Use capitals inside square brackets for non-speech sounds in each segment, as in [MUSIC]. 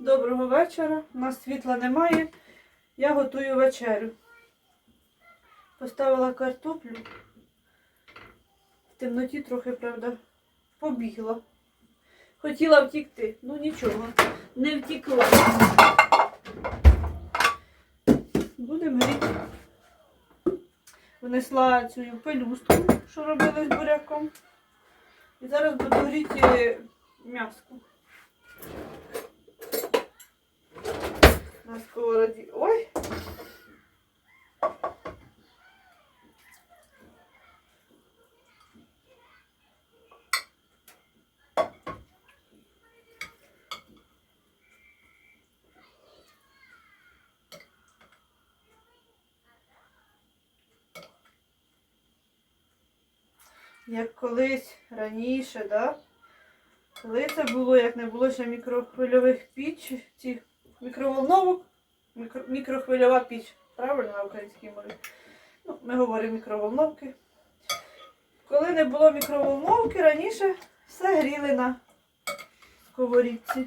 Доброго вечора. У нас світла немає. Я готую вечерю. Поставила картоплю. В темноті трохи, правда, побігла. Хотіла втікти, ну нічого, не втікла. Будемо гріти. Внесла цю пелюстку, що робили з буряком. І зараз буду гріти м'яско. На сковороді. Ой! Як колись раніше, да? Коли це було, як не було ще мікрохвильових піч, ці мікроволновок, мікро, мікрохвильова піч, правильно на українській мові? Ну, ми говоримо мікроволновки. Коли не було мікроволновки, раніше все гріли на сковорідці.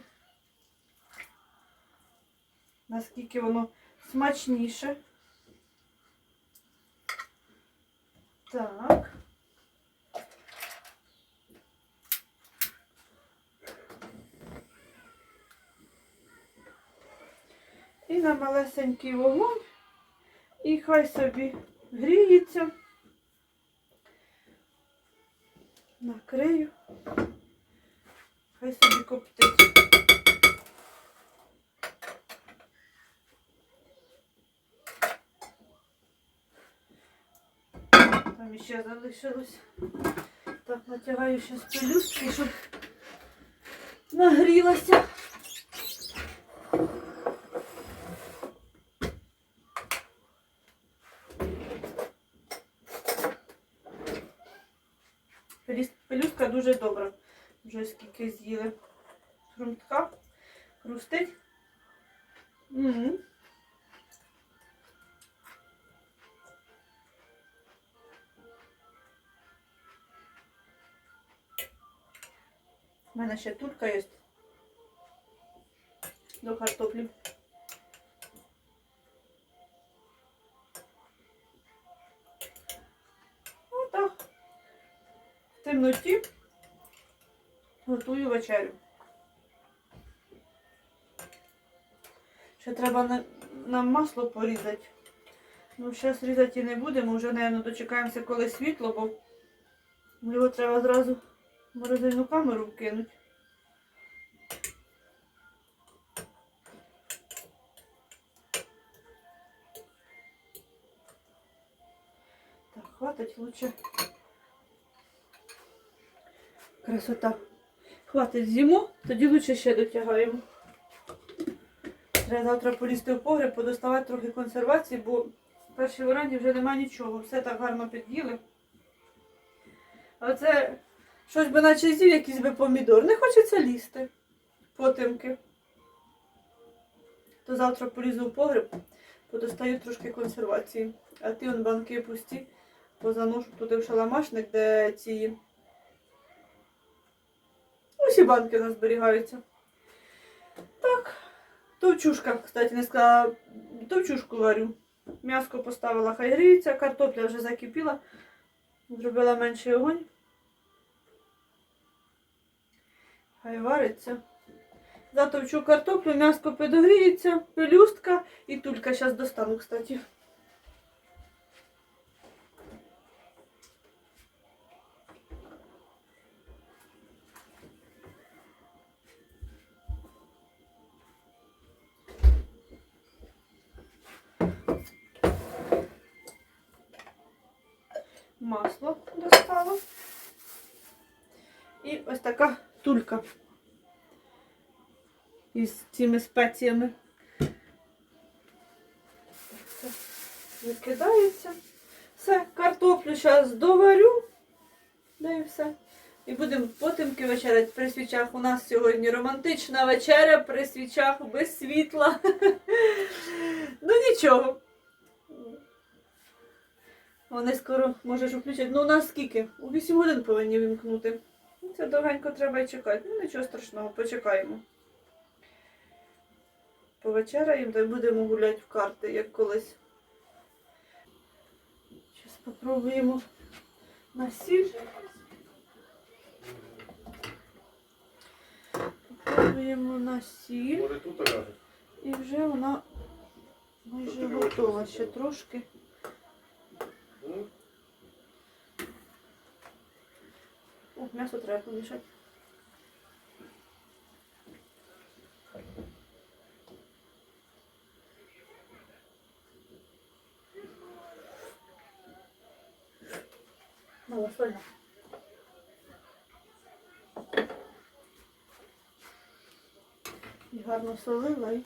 Наскільки воно смачніше. Так. І на малесенький вогонь. І хай собі гріється. Накрию. Хай собі коптить. Там іще залишилось. Так, натягаю ще пелюстки, щоб нагрілася. Пелюс- Пелюстка дуже добра. Вже скільки з'їли. Хрумтка. Хрустить. Угу. У мене ще тулька є. До картоплі. Отак. В темноті готую вечерю. Ще треба на, нам масло порізати. Ну, зараз різати і не будемо, вже, мабуть, дочекаємося, коли світло, бо його треба зразу в морозильну камеру вкинути. Так, хватить лучше. Красота. Хватить зиму, тоді лучше ще дотягаємо. Треба завтра полізти в погреб, подоставати трохи консервації, бо в першій варанді вже нема нічого. Все так гарно під'їли. А це щось би наче з'їв, якийсь би помідор. Не хочеться лізти. Потемки. То завтра полізу в погреб, подостаю трошки консервації. А ті он банки пусті, позаношу туди в шаламашник, де ці Усі банки у нас зберігаються. Так. Товчушка, кстати, не сказала. Товчушку варю. М'яско поставила, хай гріється, картопля вже закипіла. Зробила менший огонь. Хай вариться. Затовчу картоплю, м'яско підогріється, пелюстка і тулька зараз достану, кстати. Масло достала. І ось така тулька із цими спеціями. Викидається. Все, картоплю зараз доварю. Да і все. І будемо потемки вечеряти при свічах. У нас сьогодні романтична вечеря при свічах без світла. [LAUGHS] Ну нічого. Вони скоро можеш включити. Ну, у нас скільки? У 8 годин повинні вимкнути. Ну, Це довгенько треба й чекати. Ну, нічого страшного, почекаємо. повечеряємо та й будемо гуляти в карти, як колись. Зараз спробуємо на сіль. Попробуємо на сіль. І вже вона майже готова. Ще трошки. О, м'ясо треба помішати. Мало сольно. І гарно солила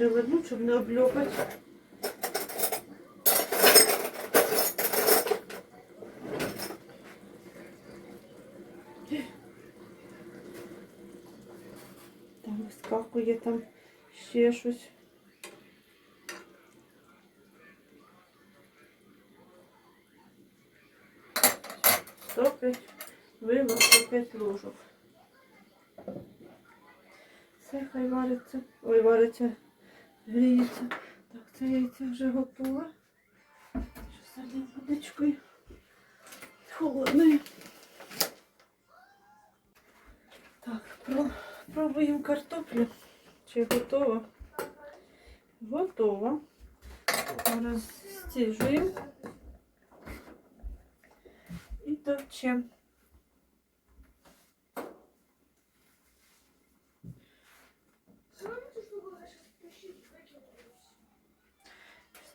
і щоб не обльопати. Там вискакує там ще щось. Сто п'ять вилок, 105 ложок. Все, хай вариться. Ой, вариться, гріється. Так, це яйце вже готове. Залив водичкою. Холодною. Так, пробуємо картоплю. Чи готова? Готова. Стіжуємо. І товчемо.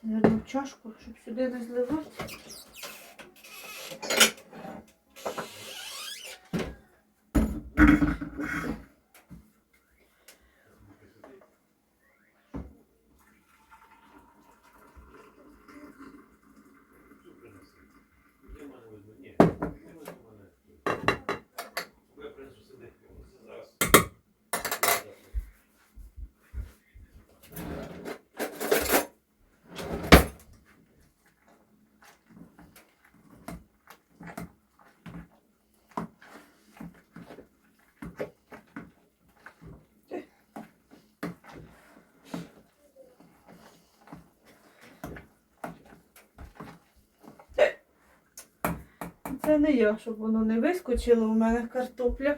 Наверно, чашку, щоб сюди не зливати. цю принеси. Де в мене візьми? Ні, де візьми мене? Я принесу сюди. Це зараз. Не я, щоб воно не вискочило у мене картопля.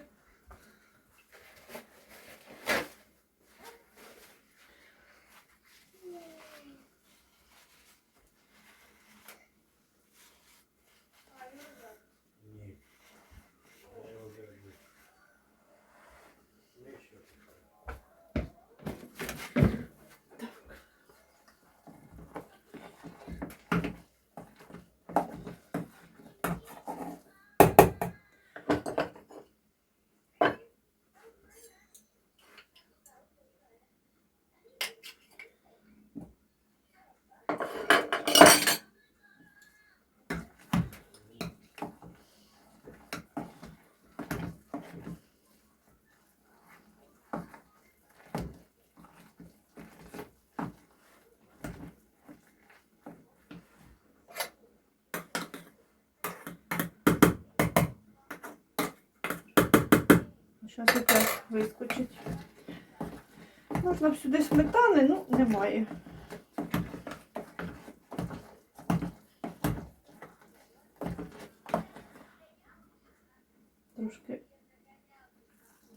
Ні. Я його зараз. Не ще. Зараз опять вискочить. Можна сюди сметани, ну немає. Трошки,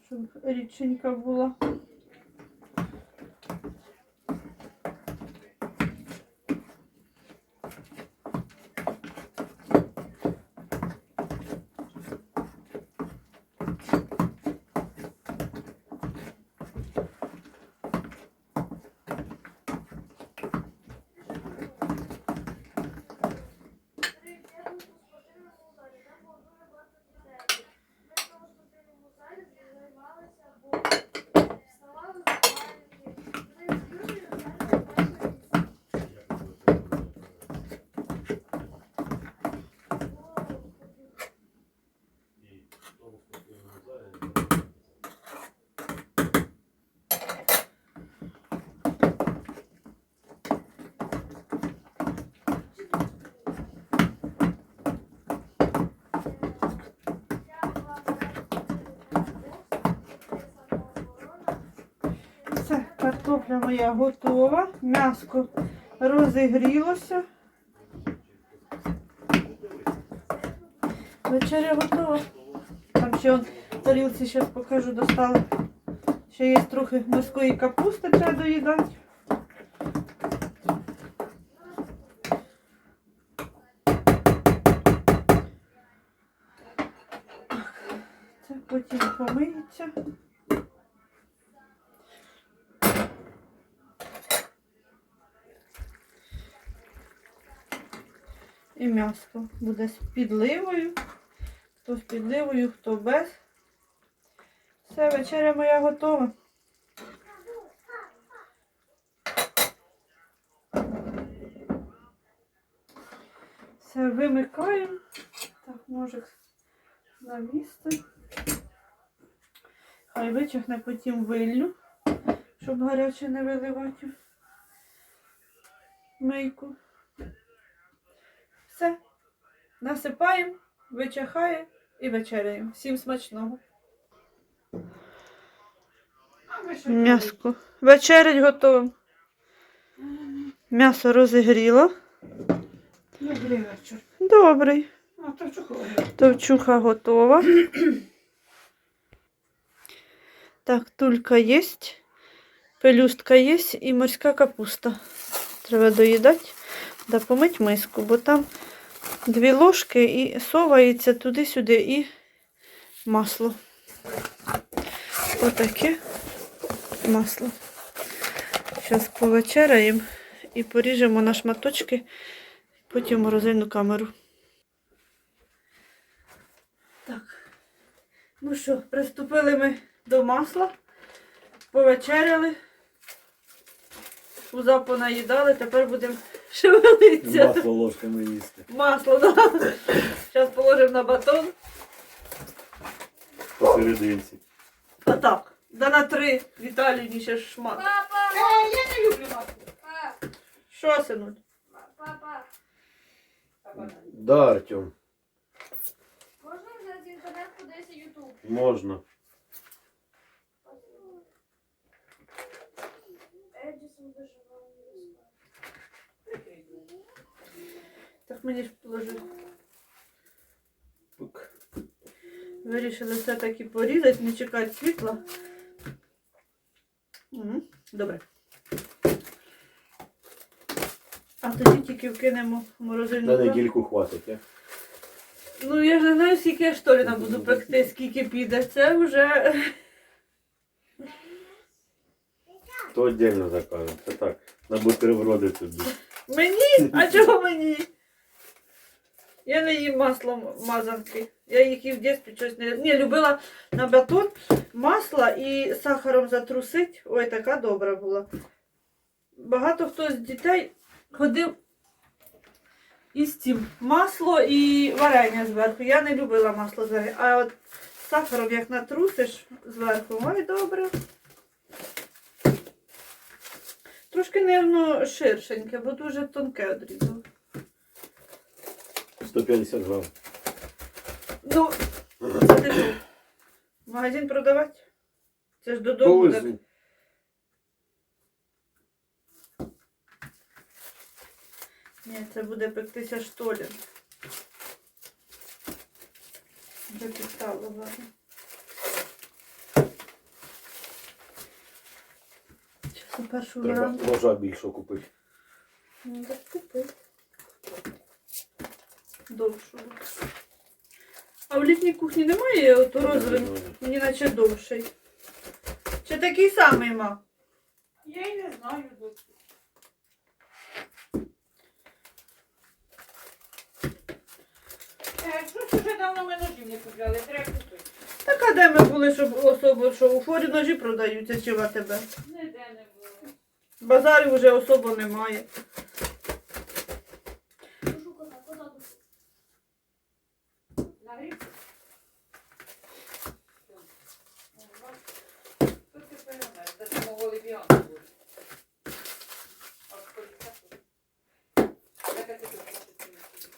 щоб рідченька була. Картопля моя готова. М'яско розігрілося. Вечеря готова. Там ще он тарілці зараз покажу, достала. Ще є трохи морської капусти, треба доїдати. Це потім помиється. І м'ясо буде з підливою. Хто з підливою, хто без. Все, вечеря моя готова. Все, вимикаємо. Так, ножик на місце. Хай вичахне потім виллю, щоб гаряче не виливати мийку. Все. Насипаємо, вичахає і вечеряємо. Всім смачного. М'яско. Вечерять готово. М'ясо розігріло. Добрий вечір. Добрий. А то чого? Товчуха готова. Так, тулька є, пелюстка є і морська капуста. Треба доїдати, да помить миску, бо там дві ложки і совається туди-сюди і масло. Отаке масло. Зараз повечеряємо і поріжемо на шматочки, потім в морозильну камеру. Так. Ну що, приступили ми до масла, повечеряли, пуза понаїдали, тепер будемо шевелитися. Масло ложками їсти. Масло, да. Зараз положимо на батон. Посерединці. А так. Да на три Віталій ще шмат. Е, я не люблю масло. Що, синуль? Папа, Да, Артем, можна взяти інтернет кудись Ютуб? можна. Так мені ж положили. Вирішили все-таки порізати, не чекати світла. Мгм, Добре. А тоді тільки вкинемо в морозильну На недільку хватить, а? Ну я ж не знаю, скільки я штоліна буду пекти, скільки піде. Це вже То віддільно закажемо. Це так. На бутерброди тобі. мені? А чого мені? Я не їм маслом мазанки. Я їх і в дитинстві щось не. Ні, любила на батон масло і сахаром затрусить. Ой, така добра була. Багато хто з дітей ходив із цим масло і варення зверху. Я не любила масло з варення. А от сахаром як натрусиш зверху, ой, добре. Трошки, нервно, ширшеньке, бо дуже тонке одрізало. 150 грам. Ну, це ти що? Магазин продавати? Це ж додому. так. Повезу. Ні, це буде пектися штолін. Підстало ладно. Зараз першу Треба веранду. ножа більшого купити. Ну, так купи. Довшого. А в літній кухні немає от розрив? Мені наче довший. Чи такий самий ма? Я й не знаю досі. Е, що вже давно ми ножів не купляли, треба купити. Так а де ми були, щоб особо, що у форі ножі продаються чи в АТБ? Ніде не було. Базарів вже особо немає. Душу кота, кота душу. На гриб. Тут ти перемер, де ти мого лебіану буде. А в полі так. Яка ти тут хочеш?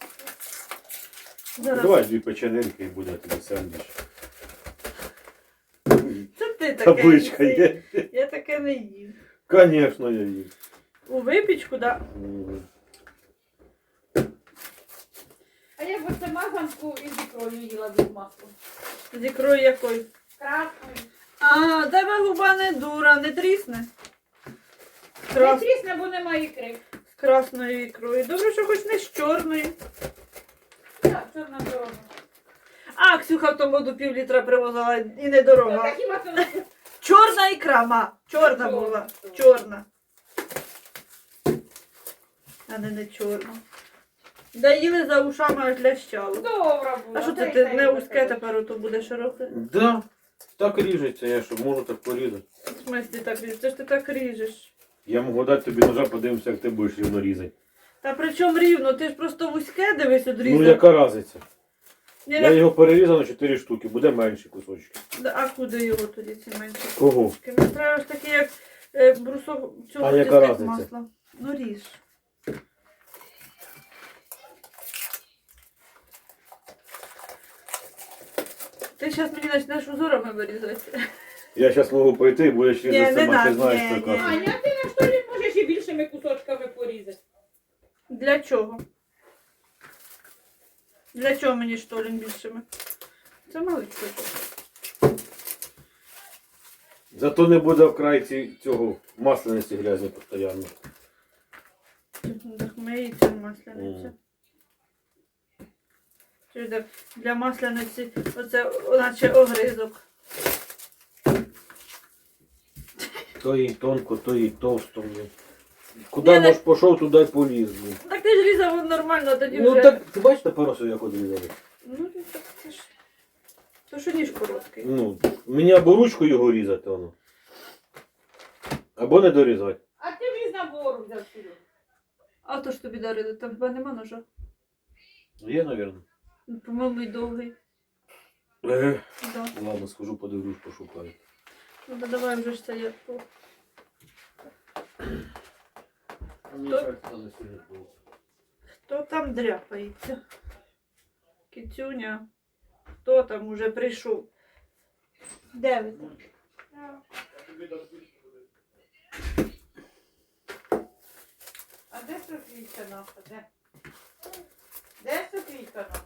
Зараз. Давай дві печенинки і буде тобі сендвіч. Це ти таке. Табличка їси. є. Я таке не їм. Конечно, я їм. У випічку, да. Мгм. А я б оце мазанку із ікрою їла. З ікрою якою. Красною. А, тебе губа не дура, не трісне. З, Не трісне, бо немає ікри. з красною ікрою. Добре, що хоч не з чорною. Так, чорна дорога. А, Ксюха в тому воду пів літра привозила і такі масло. Чорна ікра, ма. Чорна була. Чорна. А не не чорна. Да їли за ушами аж лящало. Добра була. А що це ти не узке тепер ото буде широке? Да. Так ріжеться, я що можу так порізати. В смислі так ріжеш? Це ж ти так ріжеш. Я можу дати тобі ножа, подивимося, як ти будеш рівно різати. Та при чому рівно? Ти ж просто вузьке дивись одрізав. Ну яка різниця? Ні, Я не- його перерізав на 4 штуки, буде менші кусочки. А куди його тоді ці менші? Кого? кусочки? Не треба ж такі, як е, брусок цього А яка тістить разниця? масла. Ну ріж. Ти зараз мені почнеш узорами вирізати. Я зараз можу пойти і будеш Ні, різати не сама, ти надо, знаєш, ні, що ні. така. Аня, ти на що можеш і більшими кусочками порізати? Для чого? Для чого мені штолін більшими? Це малий. Зато не буде в крайці цього масляниці грязні постійно. Так миється масляниця. Так Для масляниці оце наче огризок. То їй тонко, то їй товсто. Куди нож пішов, туди й поліз. блін. Так ти ж різав нормально, тоді Ну вже. так, ти бачиш тепер ось як одрізали? Ну, так це ж. То що ніж короткий. Ну, мені або ручку його різати воно. Або не дорізати. А ти віз набору взяв сюди. А то ж тобі дарили, там хіба нема ножа. Є, мабуть. Ну, По-моєму, й довгий. Да. ладно, схожу, подивлюсь, пошукаю. Ну, то давай вже ж це я. По- Мені То- кажеться, не сильно було. Хто там дряпається? Кицюня. Хто там уже прийшов? Де ви там? А де Софійка наша? Де? Де Софійка наша?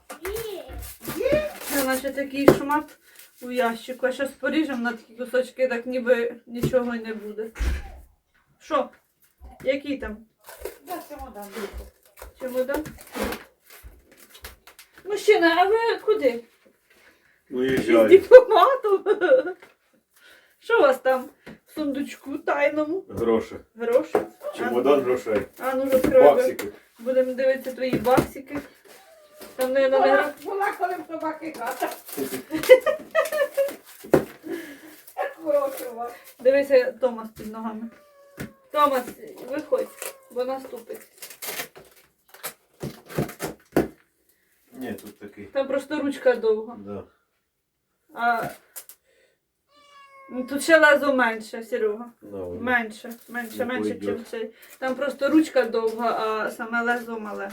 Це наче такий шмат у ящику. А зараз поріжемо на такі кусочки, так ніби нічого й не буде. Що? Який там? Чемодан? Чемодан? Мужчина, а ви куди? З Уїжджаю. дипломатом? Що у вас там в сундучку тайному? Гроші. Гроші? Чемодан грошей. А ну розкривай. Баксики. Будемо дивитися твої баксики. Там не на Була, була коли в собаки хата. [LAUGHS] Дивися, Томас під ногами. Томас, виходь, бо наступить. Ні, тут такий. Там просто ручка довга. Да. А ну, тут ще лезо менше, Серега. Воно. Менше, менше, Не менше, пойдет. ніж цей. Там просто ручка довга, а саме лезо мале.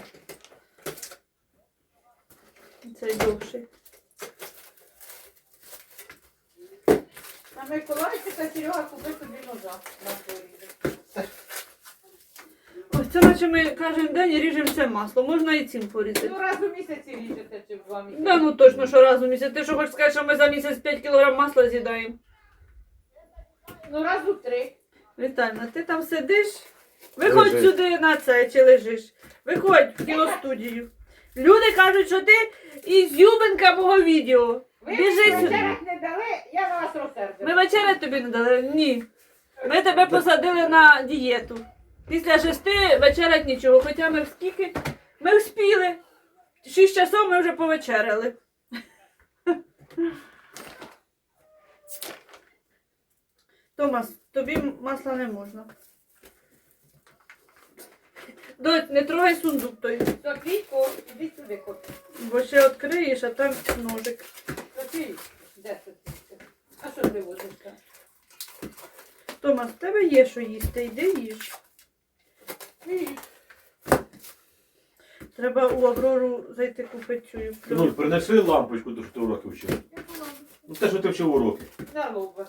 Цей довший. На Миколаївчика Серега купив собі ножа на порізати. Це наче ми кожен день ріжемо це масло. Можна і цим порізати. Ну раз у місяці ріжете чи в два місяці. Да, ну точно, що раз у місяць. Ти що хочеш сказати, що ми за місяць 5 кг масла з'їдаємо? Ну раз у три. Вітальна, ти там сидиш? Виходь Лежиш. сюди на це чи лежиш. Виходь в кіностудію. Люди кажуть, що ти ізюбинка мого відео. Ви Біжи мені сюди. вечерять не дали, я на вас розсердила. Ми вечеря тобі не дали? Ні. Ми тебе посадили на дієту. Після шести вечерять нічого. Хоча ми скільки? Ми вспіли. Шість часов ми вже повечеряли. Томас, тобі масла не можна. Доть, не трогай сундук той, Софійко, іди сюди, хоч. бо ще відкриєш, а там ножик. Софій, де Софійка? А що ти возиш там? Томас, в тебе є що їсти, йди їж. Треба у Аврору зайти купити цю Ну, плюс. принеси лампочку, то що ти уроки вчив. Ну те, що ти вчив уроки. Лоба.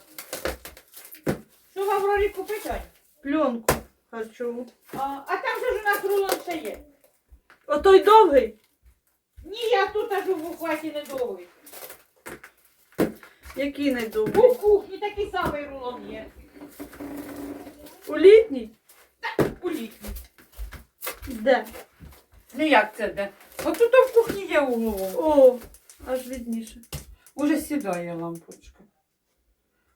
Що в Аврорі купити, Ань? Пленку харчову. А, а там же ж у нас рулон ще є. Отой довгий? Ні, я тут аж у бухваті не довгий. Який не довгий? У кухні такий самий рулон є. У літній? У літній. Де? Ну як це де? От тут в кухні є угловому. О, аж відніше. Уже сідає лампочка.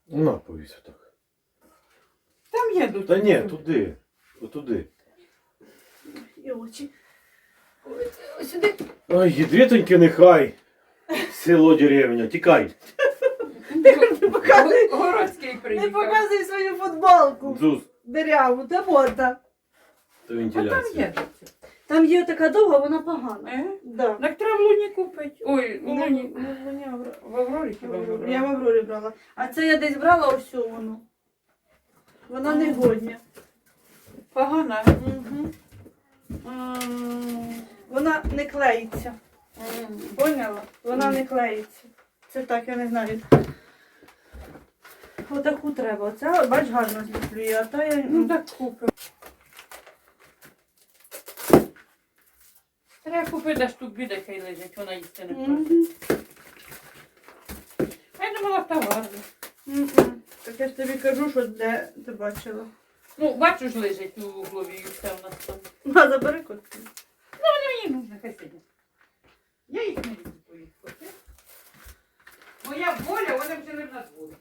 На, повісь отак. Там є тут. Та ні, туди. Отуди. І очі. Ось Сюди. Ой, єдвітоньки нехай. Село деревня, тікай. показуй. Го- Городський Не приїхав. показуй свою футболку. Зус, Диряву, та мода. то А там вентиляція. є. Там є така довга, вона погана. Е? Да. Так треба в Луні купити. Ой, у Луні. не, в Луні, в Аврорі хіба в Я в Аврорі брала. А це я десь брала ось цю вону. Вона не годня. Погана. Угу. М, Вона не клеїться. м. Поняла? Вона не клеїться. Це так, я не знаю. Отаку треба. Оце, бач, гарно зліплює, а то я. Ну так купимо. Треба купити аж тут біда хай лежить, вона їсти не хоче. А Я думала, товарно. Мгм. Так я ж тобі кажу, що де ти бачила. Ну, бачу ж лежить у углові і все у нас там. На, забери котки. Мені нужно хай сидять. Я їх не люблю твоїх котів. Моя воля, вони вже не в нас волі.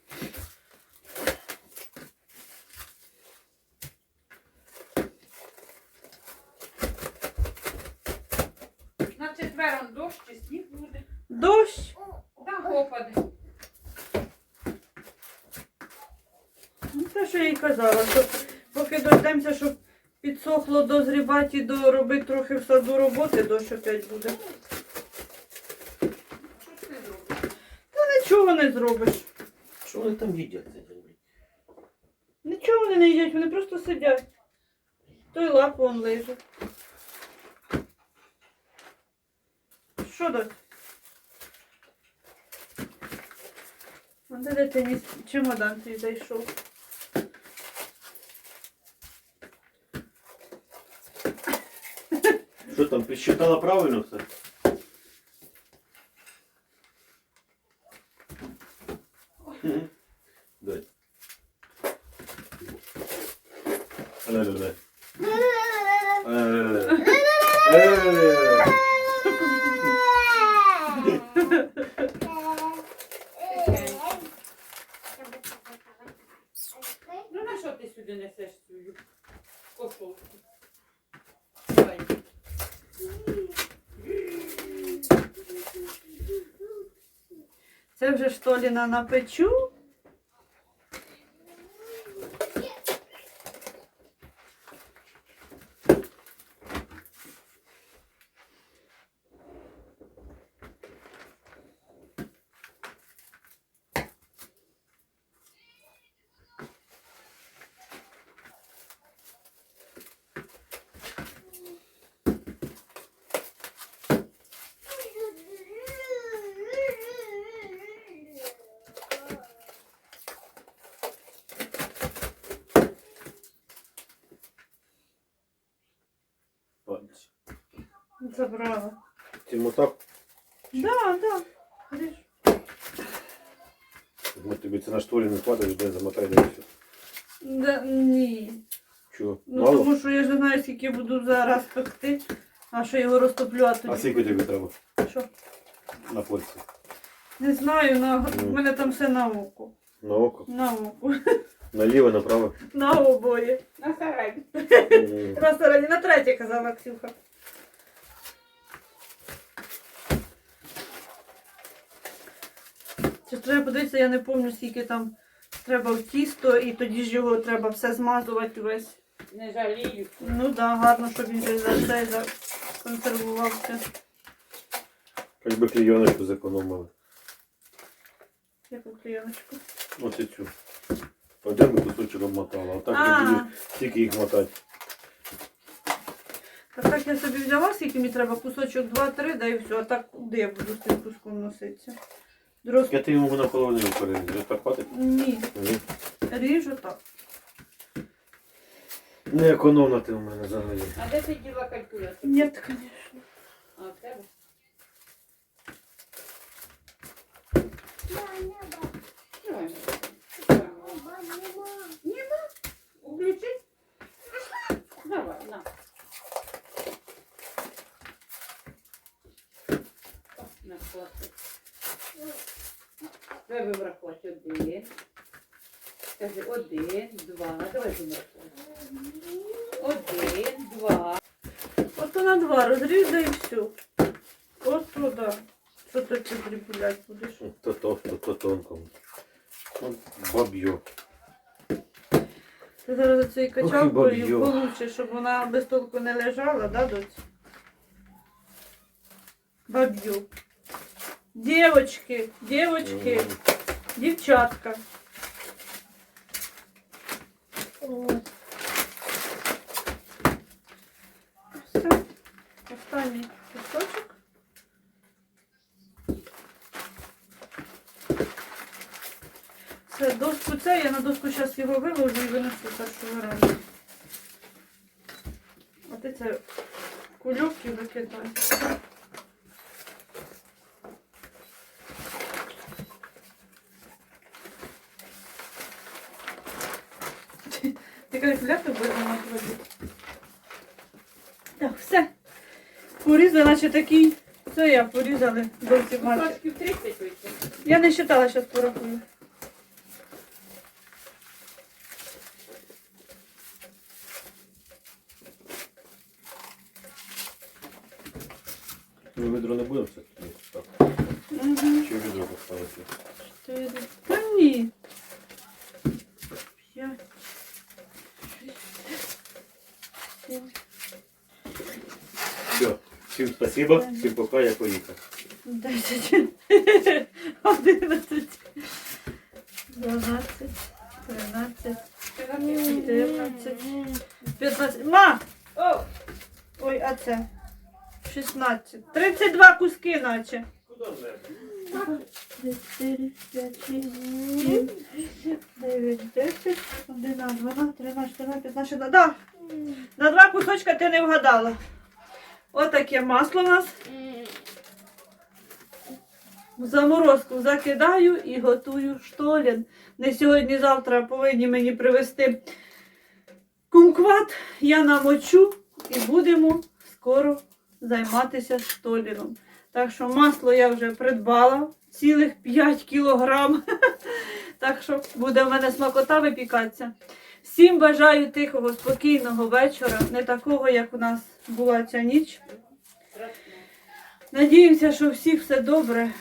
На четвером дощ чи сніг буде. Дощ. Там опаде. Ну, те, що я їй казала, що поки дождемося, щоб підсохло дозрібати і доробити трохи в саду роботи, дощ опять буде. Що ж ти зробиш? Та нічого не зробиш. Що вони там їдять? Нічого вони не їдять, вони просто сидять. Той лап вон лежить. Що? А де дитині чемодан твій зайшов? Що там, підсчитала правильно все? Мгм. Дай. Ля-ля-ля. Ля-ля-ля. Ля-ля-ля. Ну на що ти сюди несеш свою кошовку? Давай. Це ли, на напечу. Пальці. Забрала. Ти мотав? Да, да. Ходиш. Ми тобі це на шторі не хватить, де замотати да все. Да, ні. Чого? Ну Мало? тому що я ж не знаю, скільки буду зараз пекти, а що його розтоплю, а А тоді. скільки тобі треба Що? на пальці? Не знаю, на... Ну. в мене там все на око. На око? На око. Наліво, направо? На обоє. На середню. М. Просто раді на третє казала Ксюха. Це треба подивитися, я не пам'ятаю, скільки там треба в тісто, і тоді ж його треба все змазувати весь. Не жалію. Ну так, да, гарно, щоб він за це законсервувався. Хоч би клейоночку зекономили. Яку клеєночку. Ось і цю. Один би кусочок обмотала, а так не буду тільки їх мотати. так, так я собі взяла, скільки мені треба, кусочок 2-3, да і все. А так куди я буду з цим куском носитися? Роз... Я ти йому наполовину перерізав. Так хватить? Ні, Ні. ріжу так. Не економна ти у мене взагалі. А де ти діла калькулятор? Ні, звісно. А в тебе? Ма, неба. Давай. Ма, нема. Нема? Включи? Давай, на. О, На хватить. Давай вибрахувати один. Скажи один, два. Давай вибрахувати. Один, два. Ото на два розрізай і все. От туди. Що ти це дрібулять будеш? То то тонко. От Баб'йо. Ти зараз цією качалкою получиш, щоб вона без толку не лежала, да, доць? Баб'ю. Дівочки, дівочки, дівчатка. Все. Останній кусочок. Все, доску це, я на доску зараз його виложу і винесу першу вареню. А ти це і викидай. Ти кажеш, ляпи будемо робити. Так, все. Порізали, наче такий. Це я порізали зовсім мати. Кусочків 30 вийшло. Я не вважала, зараз порахую. Ну, відро не будемо все таки. Так. Угу. Чи відро поставити? Чотири. Та ні. П'ять. шість, сім. Всім спасибо, всім пока, я поїхав. десять. Одинадцять. Дванадцять. Тринадцять. Чотирнадцять. П'ятнадцять. Ма! О, Ой, а це. 16. 32 куски, наче. Куди не? 4, 5, 6, 7, 9, 10, 11, 12, 13, 14, 15, 16. Да, на два кусочка ти не вгадала. Отаке масло у нас. В заморозку закидаю і готую штолін. Не сьогодні, завтра повинні мені привезти кумкват. Я намочу і будемо скоро займатися штоліном. Так що масло я вже придбала цілих 5 кілограм. [LAUGHS] Так що буде в мене смакота випікатися. Всім бажаю тихого, спокійного вечора, не такого, як у нас була ця ніч. Надіємося, що всіх все добре.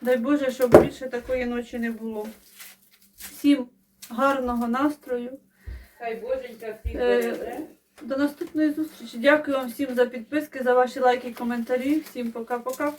Дай Боже, щоб більше такої ночі не було. Всім гарного настрою. Хай боженька всіх Е, береже. До наступної зустрічі. Дякую вам всім за підписки, за ваші лайки, коментарі. Всім пока-пока.